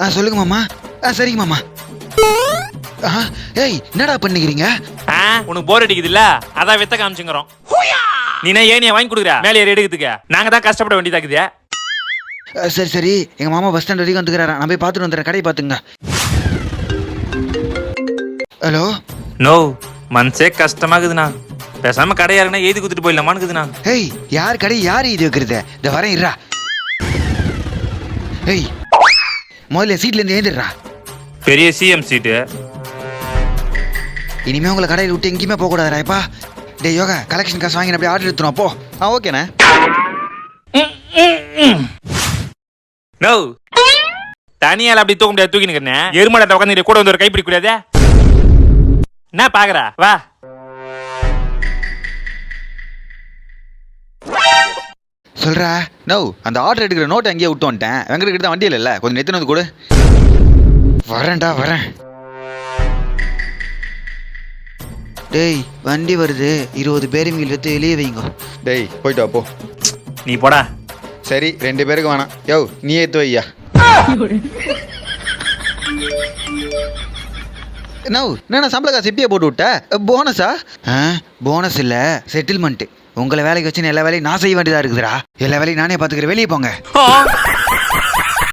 ஆ சொல்லுங்க மாமா. ஆ சரிங்க மாமா. ஆ ஏய் என்னடா பண்ணிக்கிறீங்க ஆ உனக்கு போர் அடிக்குது இல்ல அதான் வித்த காமிச்சுங்கிறோம். நீனா ஏனியா வாங்கி கொடுக்குற? மேலே ஏறி எடுக்கிறதுக்கு. நாங்க தான் கஷ்டப்பட வேண்டியதாக்குது. ஆ, சரி சரி. எங்க மாமா பஸ் ஸ்டாண்ட் வரைக்கும் வந்துக்கிறாரா? நான் போய் பார்த்துட்டு வந்துடுறேன். கடையை பார்த்துங்க. ஹலோ நோ மனசே கஷ்டமாக்குதுண்ணா பேசாம கடையாருன்னா எழுதி குத்துட்டு போயிடலாமான்னுக்குதுண்ணா. ஏய் யார் கடை யார் இது வைக்கிறது? இந்த வரேன் இருடா ஏய் முதல்ல சீட்ல இருந்து ஏந்திடுறா பெரிய சிஎம் சீட்டு இனிமே உங்களை கடையில் விட்டு எங்கேயுமே போக கூடாதுடா இப்பா டேய் யோகா கலெக்ஷன் காசு வாங்கி அப்படியே ஆர்டர் எடுத்துரும் அப்போ ஆ ஓகேண்ணே. நோ தனியால அப்படி தூக்க முடியாது தூக்கி நிக்கிறேன் எருமாடத்தை உட்காந்து கூட வந்து ஒரு கைப்பிடி கூடாதே என்ன பாக்குற? வா. சொல்றா? நோ அந்த ஆர்டர் எடுக்கிற நோட் அங்கேயே விட்டு வந்துட்டேன். வெங்கட் தான் வண்டி இல்லைல்ல கொஞ்சம் நெத்துனது வந்து கொடு. வரேன்டா வரேன். டேய் வண்டி வருது. இருபது பேருங்க எடுத்து வெளியே வைங்க. டேய் போயிட்டு போ. நீ போடா. சரி ரெண்டு பேருக்கு வேணாம். யோ நீ ஏத்து வையா நோ என்ன சம்பள காசு இப்பயே போட்டு விட்ட? போனஸா ஆ போனஸ் இல்ல. செட்டில்மெண்ட் உங்களை வேலைக்கு வச்சு எல்லா வேலையும் நான் செய்ய வேண்டியதா இருக்குதுடா. எல்லா வேலையும் நானே பாத்துக்கிறேன் வெளியே போங்க.